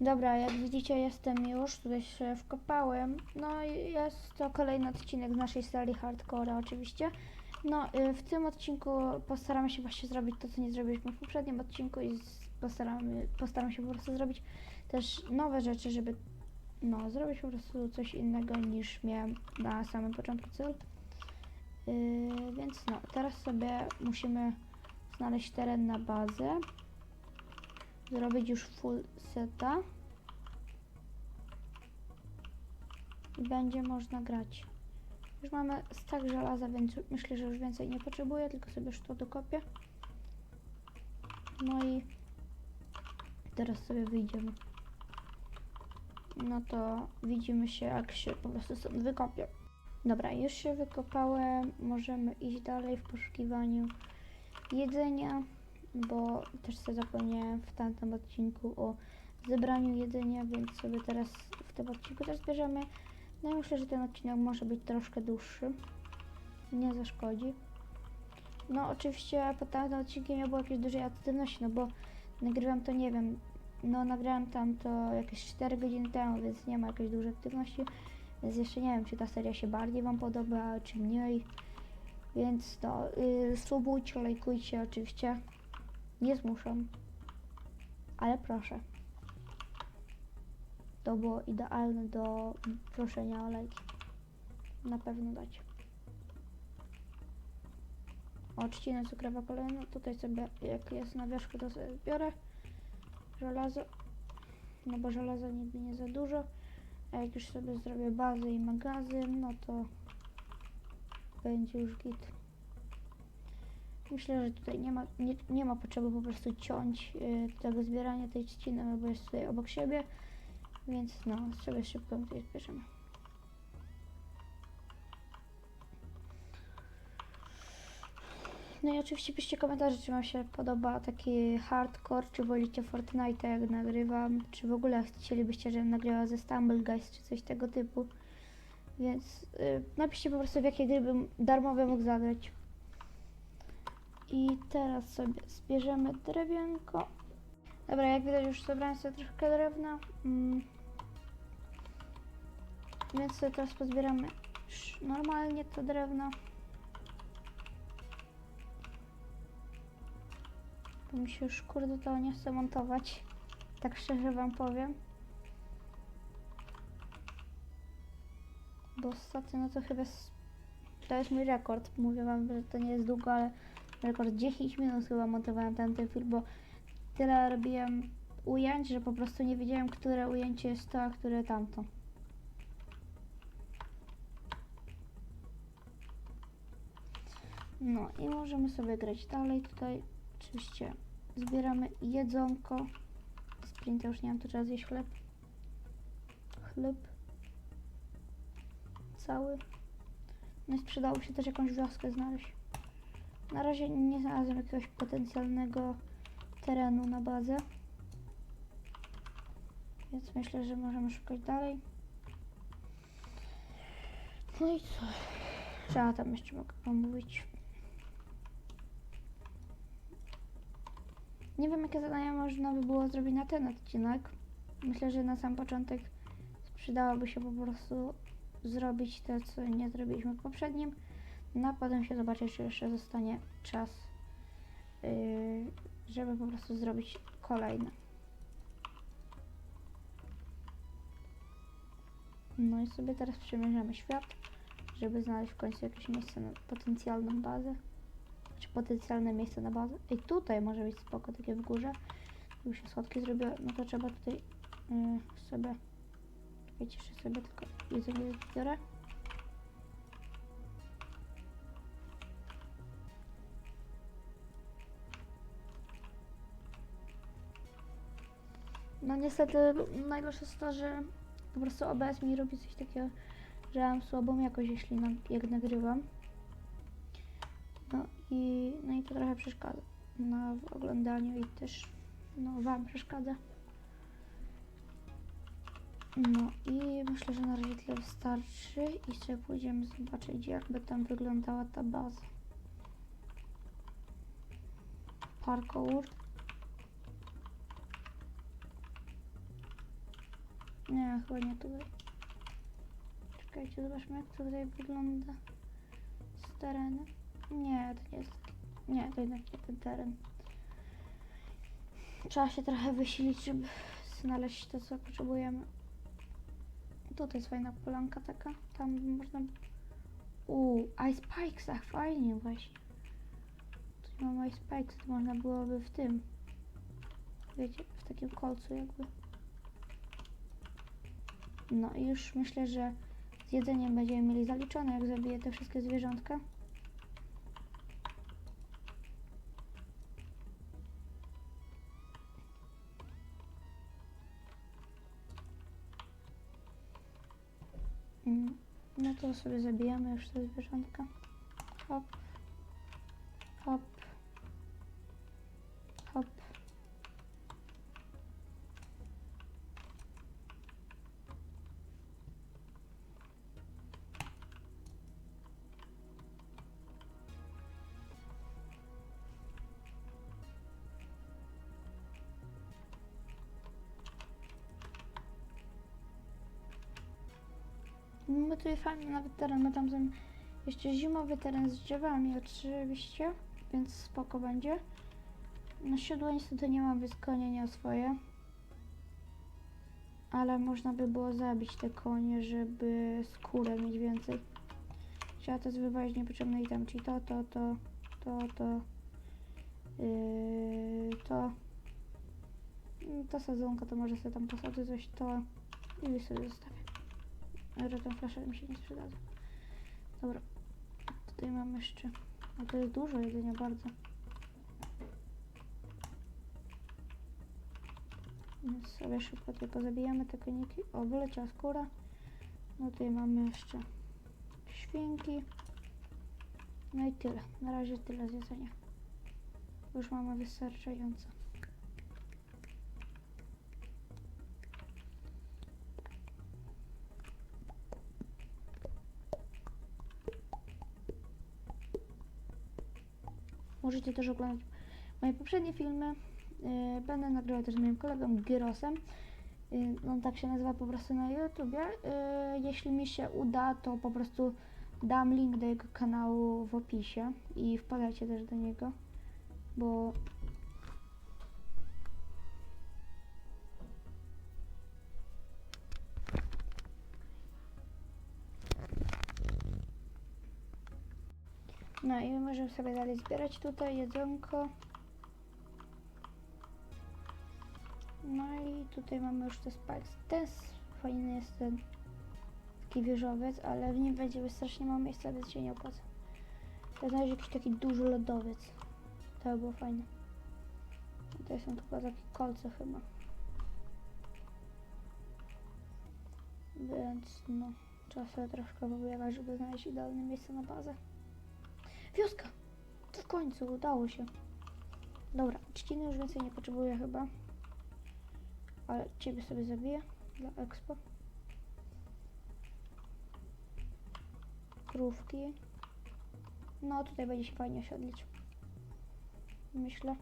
Dobra, jak widzicie jestem już, tutaj się wkopałem. No i jest to kolejny odcinek z naszej serii Hardcore oczywiście. No y, w tym odcinku postaramy się właśnie zrobić to, co nie zrobiliśmy w poprzednim odcinku i postaramy, postaram się po prostu zrobić też nowe rzeczy, żeby no, zrobić po prostu coś innego niż miałem na samym początku cel. Yy, więc no, teraz sobie musimy znaleźć teren na bazę. Zrobić już full seta. I będzie można grać. Już mamy stack żelaza, więc myślę, że już więcej nie potrzebuję, tylko sobie to dokopię. No i teraz sobie wyjdziemy. No to widzimy się, jak się po prostu stąd wykopię. Dobra, już się wykopałem. Możemy iść dalej w poszukiwaniu jedzenia, bo też sobie zapomniałem w tamtym odcinku o zebraniu jedzenia, więc sobie teraz w tym odcinku też zbierzemy. No i myślę, że ten odcinek może być troszkę dłuższy. Nie zaszkodzi. No oczywiście pod tamtym odcinkiem nie było jakiejś dużej aktywności, no bo nagrywam to nie wiem, no nagrałem tam to jakieś 4 godziny temu, więc nie ma jakiejś dużej aktywności. Więc jeszcze nie wiem, czy ta seria się bardziej Wam podoba, czy mniej. Więc to, yy, subujcie, lajkujcie oczywiście. Nie zmuszam. Ale proszę. To było idealne do proszenia o lajki. Na pewno dacie. O, trzcinę cukrowa kolejna. Tutaj sobie, jak jest na wierzchu, to sobie biorę żelazo. No bo żelaza nigdy nie za dużo. A jak już sobie zrobię bazę i magazyn, no to będzie już git. Myślę, że tutaj nie ma, nie, nie ma potrzeby po prostu ciąć y, tego zbierania tej trzciny, no bo jest tutaj obok siebie. Więc no, sobie szybko tutaj zbierzemy. No i oczywiście piszcie komentarze, czy Wam się podoba taki hardcore, czy wolicie Fortnite jak nagrywam, czy w ogóle chcielibyście, żebym nagrywała ze Stumble Guys, czy coś tego typu. Więc y, napiszcie po prostu, w jakie gry bym darmowe mógł zagrać. I teraz sobie zbierzemy drewienko. Dobra, jak widać już zebrałem sobie troszkę drewna. Mm. Więc sobie teraz pozbieramy normalnie to drewno. Bo mi się już kurde to nie chce montować. Tak szczerze wam powiem. Bo ostatnio no to chyba to jest mój rekord. Mówię wam, że to nie jest długo, ale rekord 10 minut chyba montowałem ten, ten film, bo tyle robiłem ujęć, że po prostu nie wiedziałem, które ujęcie jest to, a które tamto. No i możemy sobie grać dalej. Tutaj oczywiście zbieramy jedzonko. Sprinta już nie mam, to trzeba zjeść chleb. Chleb. Cały. No i sprzedało się też jakąś wioskę znaleźć. Na razie nie znalazłem jakiegoś potencjalnego terenu na bazę. Więc myślę, że możemy szukać dalej. No i co? Trzeba tam jeszcze mogę omówić. Nie wiem, jakie zadania można by było zrobić na ten odcinek. Myślę, że na sam początek przydałoby się po prostu zrobić to, co nie zrobiliśmy w poprzednim. No potem się zobaczy, czy jeszcze zostanie czas, yy, żeby po prostu zrobić kolejne. No i sobie teraz przemierzamy świat, żeby znaleźć w końcu jakieś miejsce na potencjalną bazę. Czy potencjalne miejsce na bazę. I tutaj może być spoko, takie w górze. Już się schodki zrobiły, no to trzeba tutaj yy, sobie... Czekajcie, jeszcze sobie tylko jedzenie zbiorę. No niestety najgorsze jest to, że po prostu OBS mi robi coś takiego, że mam słabą jakość, jeśli na, jak nagrywam. No i, no i to trochę przeszkadza no, w oglądaniu i też no, Wam przeszkadza. No i myślę, że na razie tyle wystarczy i sobie pójdziemy zobaczyć jakby tam wyglądała ta baza. Parkour. Nie, chyba nie tutaj. Czekajcie, zobaczmy jak to tutaj wygląda z terenem. Nie, to nie jest. Nie, to jednak nie ten teren. Trzeba się trochę wysilić, żeby znaleźć to, co potrzebujemy. Tutaj jest fajna polanka taka. Tam można. Uuu, Ice Pikes, ach fajnie właśnie. Tu mam Ice Pikes, to można byłoby w tym. Wiecie, w takim kolcu jakby. No i już myślę, że z jedzeniem będziemy mieli zaliczone, jak zabiję te wszystkie zwierzątka. Mm, No to sobie zabijamy już te zwierzątka. Hop. Hop. My tutaj fajny nawet teren, my tam są jeszcze zimowy teren z drzewami oczywiście, więc spoko będzie. Na siodło niestety nie mam wyskonienia swoje. Ale można by było zabić te konie, żeby skórę mieć więcej. Trzeba to wywozić niepotrzebne item, czyli to, to, to, to, to, yy, to. Ta sadzonka to może sobie tam posadzę coś, to i sobie zostawię. Ale tą flaszę mi się nie przydadzą. Dobra. Tutaj mam jeszcze. A to jest dużo jedzenia bardzo. Więc sobie szybko tutaj pozabijamy te koniki. O, wyleciała skóra. No tutaj mamy jeszcze świnki. No i tyle. Na razie tyle z jedzenia. Już mamy wystarczająco. Możecie też oglądać moje poprzednie filmy. Yy, Będę nagrywał też z moim kolegą Gyrosem. Yy, On tak się nazywa po prostu na YouTubie. Yy, Jeśli mi się uda, to po prostu dam link do jego kanału w opisie i wpadajcie też do niego, bo No i możemy sobie dalej zbierać tutaj jedzonko. No i tutaj mamy już te spikes. Ten fajny jest ten taki wieżowiec, ale w nim będzie strasznie mało miejsca, więc się nie opłaca. To znaleźć jakiś taki duży lodowiec. To by było fajne. Tutaj są tylko takie kolce chyba. Więc no, trzeba sobie troszkę wyjechać, żeby znaleźć idealne miejsce na bazę. Wioska! W końcu udało się. Dobra, trzciny już więcej nie potrzebuję chyba. Ale ciebie sobie zabiję dla expo. Krówki. No tutaj będzie się fajnie osiedlić. Myślę.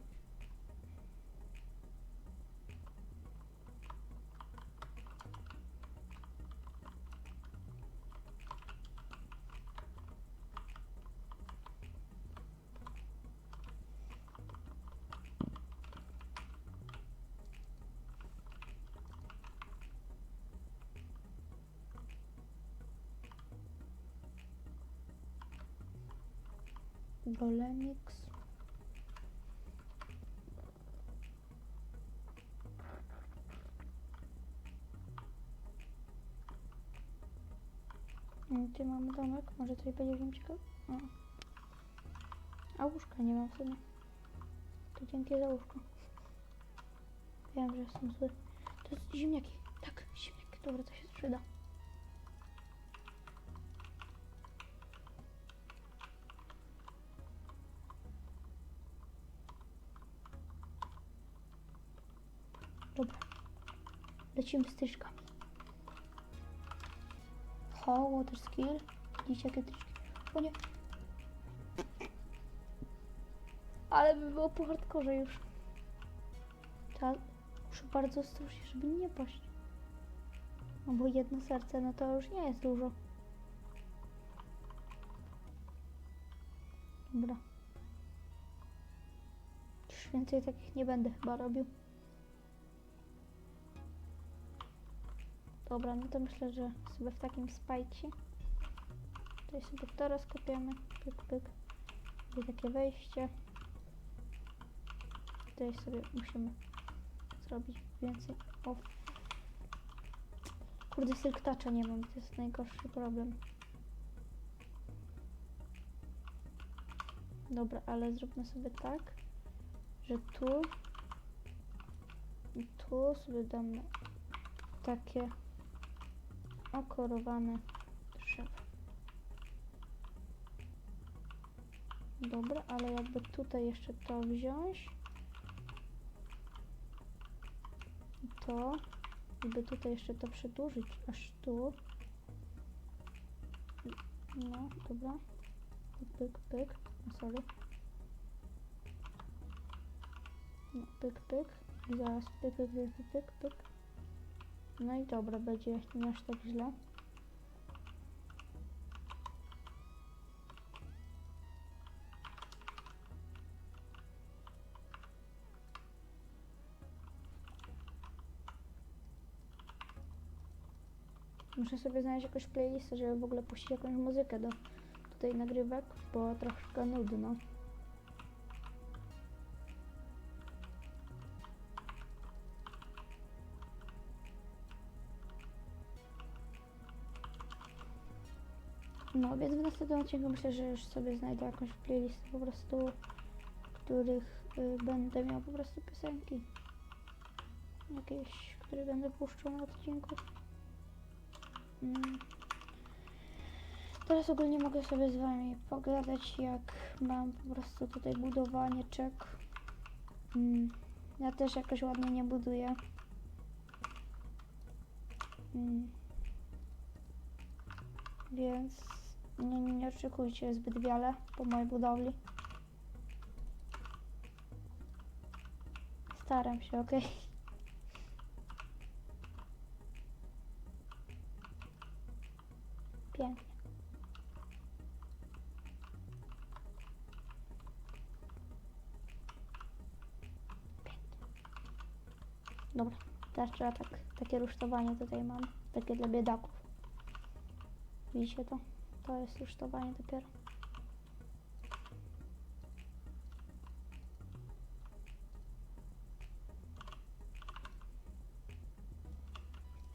Golemix. Mm, Tu mamy domek, może tutaj będzie wiem ciekawe. O. A łóżka nie mam w sumie. To dzięki za łóżko. Wiem, że jestem zły. To jest ziemniaki. Tak, ziemniaki. Dobra, to się przyda. Dobra. Lecimy z tyczkami. Ho, water skill. Widzicie jakie tyczki? O nie. Ale by było po hardkorze już. Trzeba, muszę bardzo ostrożnie, żeby nie paść. No bo jedno serce, no to już nie jest dużo. Dobra. Już więcej takich nie będę chyba robił. Dobra, no to myślę, że sobie w takim spajcie. Tutaj sobie to rozkopiemy. Pyk, pyk. I takie wejście. Tutaj sobie musimy zrobić więcej. O. Kurde, silk toucha nie mam, to jest najgorszy problem. Dobra, ale zróbmy sobie tak, że tu i tu sobie damy takie okorowane drzewo. Dobra, ale jakby tutaj jeszcze to wziąć to, jakby tutaj jeszcze to przedłużyć aż tu. No, dobra. Pyk, pyk. No, sorry. No, pyk, pyk. I zaraz pyk, pyk, pyk, pyk, pyk. No i dobra, będzie nie aż tak źle. Muszę sobie znaleźć jakąś playlistę, żeby w ogóle puścić jakąś muzykę do tutaj nagrywek, bo troszkę nudno. No, więc w następnym odcinku myślę, że już sobie znajdę jakąś playlistę po prostu, których y, będę miał po prostu piosenki. Jakieś, które będę puszczał na odcinku. Mm. Teraz ogólnie mogę sobie z wami pogadać, jak mam po prostu tutaj budowanie czek. Mm. Ja też jakoś ładnie nie buduję. Mm. Więc nie, nie, nie oczekujcie zbyt wiele po mojej budowli. Staram się, ok? Pięknie. Dobra, teraz trzeba tak, takie rusztowanie tutaj mam, takie dla biedaków. Widzicie to? To jest rusztowanie dopiero.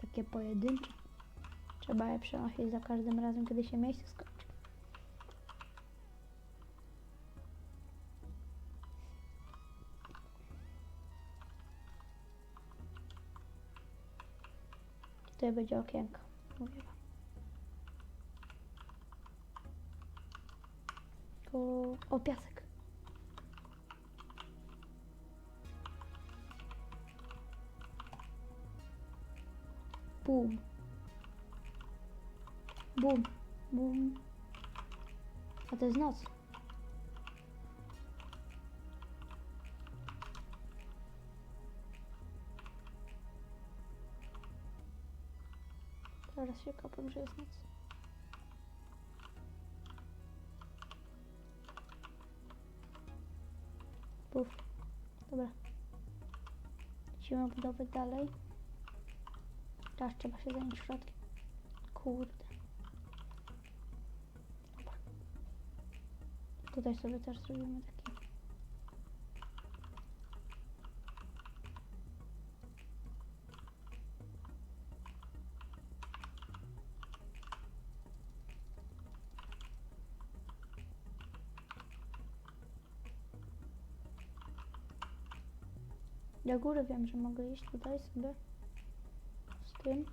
Takie pojedyncze. Trzeba je przenosić za każdym razem, kiedy się miejsce skończy. Tutaj będzie okienko. Mówię wam. O, piasek. Bum. Bum. Bum. A to jest noc. Teraz się kopam, że jest noc. Lecimy budować dalej. Teraz trzeba się zająć środkiem. Kurde. Dobra. Tutaj sobie też zrobimy taki. Do góry wiem, że mogę iść tutaj sobie z tym.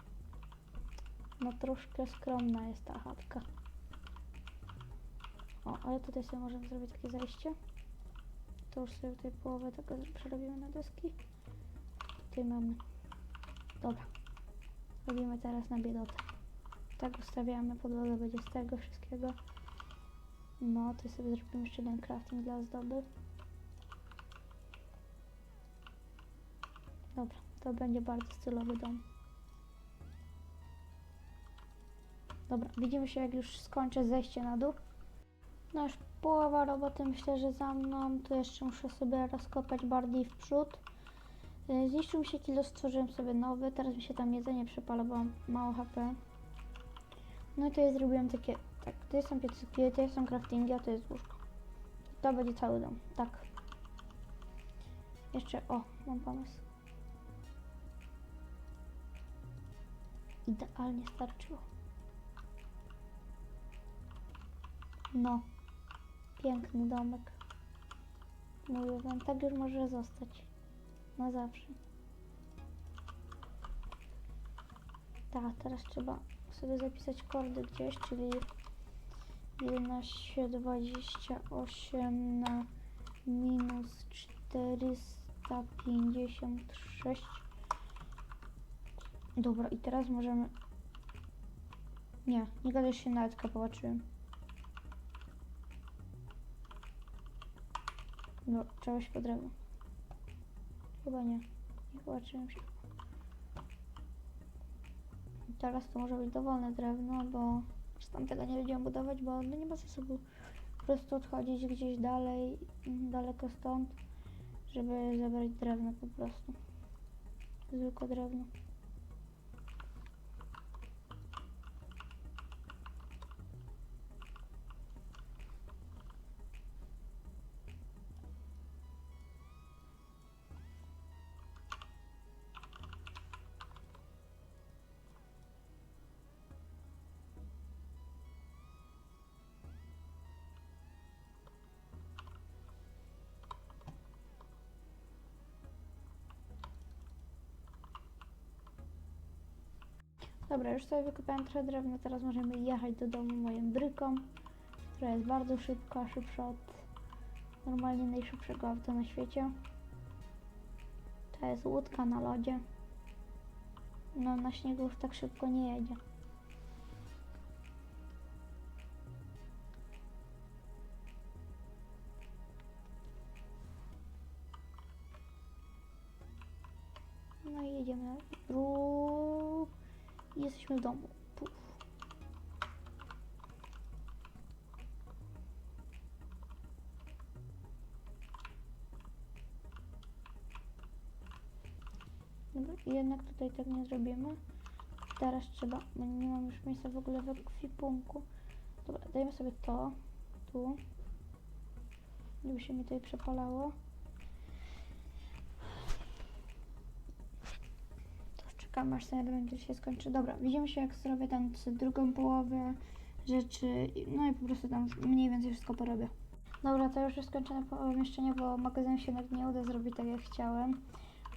No troszkę skromna jest ta chatka. O, ale tutaj sobie możemy zrobić takie zejście. To już sobie tutaj połowę tego przerobimy na deski. Tutaj mamy. Dobra. Robimy teraz na biedotę. Tak ustawiamy, podłoga będzie z tego wszystkiego. No, tutaj sobie zrobimy jeszcze jeden crafting dla ozdoby. Dobra, to będzie bardzo stylowy dom. Dobra, widzimy się jak już skończę zejście na dół. No już połowa roboty myślę, że za mną. Tu jeszcze muszę sobie rozkopać bardziej w przód. Y, Zniszczył mi się kilo, stworzyłem sobie nowy. Teraz mi się tam jedzenie przepala, bo mam mało HP. No i tutaj zrobiłem takie, tak, to są piecyki, to są craftingi, a to jest łóżko. To będzie cały dom, tak. Jeszcze, o, mam pomysł. Idealnie starczyło. No, piękny domek. Mówię wam, tak już może zostać. Na zawsze. Tak, teraz trzeba sobie zapisać kordy gdzieś, czyli 1128 na minus 456. Dobra, i teraz możemy... Nie, nie gadaj się nawet popatrzyłem. No, trzeba się po drewno. Chyba nie. Nie popatrzyłem się. I Teraz to może być dowolne drewno, bo z tamtego nie będziemy budować, bo no nie ma sensu po prostu odchodzić gdzieś dalej, daleko stąd, żeby zebrać drewno po prostu. Zwykłe drewno. Dobra, już sobie wykopałem trochę drewna, teraz możemy jechać do domu moją bryką, która jest bardzo szybka, szybsza od normalnie najszybszego auta na świecie. To jest łódka na lodzie. No na śniegu już tak szybko nie jedzie. No i jedziemy dróg. Jesteśmy w domu. Puf. Dobra, jednak tutaj tak nie zrobimy. Teraz trzeba, bo nie mam już miejsca w ogóle w ekwipunku. Dobra, dajmy sobie to, tu. Żeby się mi tutaj przepalało. To czekam aż ten węgiel się skończy. Dobra, widzimy się jak zrobię tam drugą połowę rzeczy. No i po prostu tam mniej więcej wszystko porobię. Dobra, to już jest skończone pomieszczenie, bo magazyn się nawet nie uda zrobić tak jak chciałem.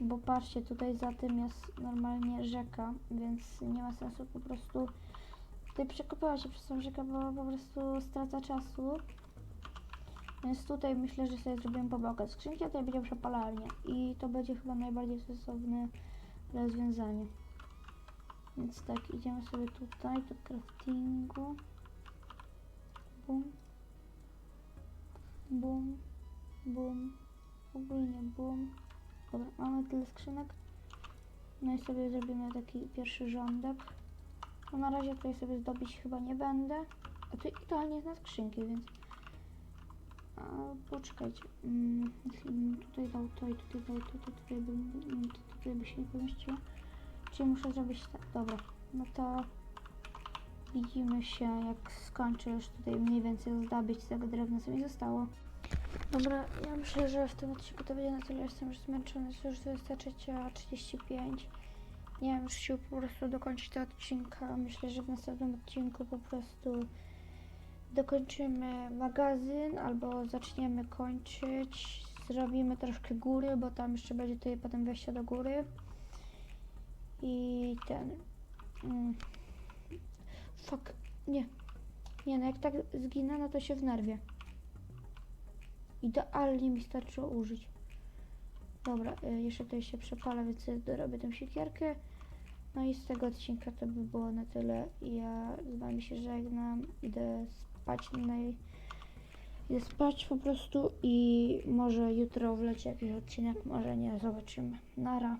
Bo patrzcie, tutaj za tym jest normalnie rzeka, więc nie ma sensu po prostu tutaj przekopywać się przez tą rzekę, bo po prostu strata czasu. Więc tutaj myślę, że sobie zrobimy po bokach skrzynki, a tutaj będzie przepalarnia. I to będzie chyba najbardziej sensowne rozwiązanie. Więc tak, idziemy sobie tutaj do craftingu. Bum. Bum. Bum. Ogólnie bum. Dobra, mamy tyle skrzynek. No i sobie zrobimy taki pierwszy rządek. No na razie tutaj sobie zdobić chyba nie będę. A tu idealnie na skrzynki, więc... A, poczekajcie. Mm, bym tutaj dał to i tutaj dał to, to tutaj by, mm, to tutaj by się nie pomieściło. Czyli muszę zrobić tak. Dobra, no to widzimy się jak skończę już tutaj mniej więcej zdobyć tego drewna, co mi zostało. Dobra, ja myślę, że w tym odcinku to będzie na tyle. Jestem już zmęczony, jest już 23.35. Nie mam już sił po prostu dokończyć tego odcinka. Myślę, że w następnym odcinku po prostu dokończymy magazyn albo zaczniemy kończyć. Zrobimy troszkę góry, bo tam jeszcze będzie tutaj potem wejście do góry. I ten. Mm, fuck, nie. Nie, no jak tak zginę, no to się wnerwię. Idealnie mi starczyło użyć. Dobra, y, jeszcze tutaj się przepala, więc dorobię tę siekierkę. No i z tego odcinka to by było na tyle. Ja z wami się żegnam. Idę spać naj... Idę spać po prostu i może jutro wleci jakiś odcinek, może nie, zobaczymy. Nara.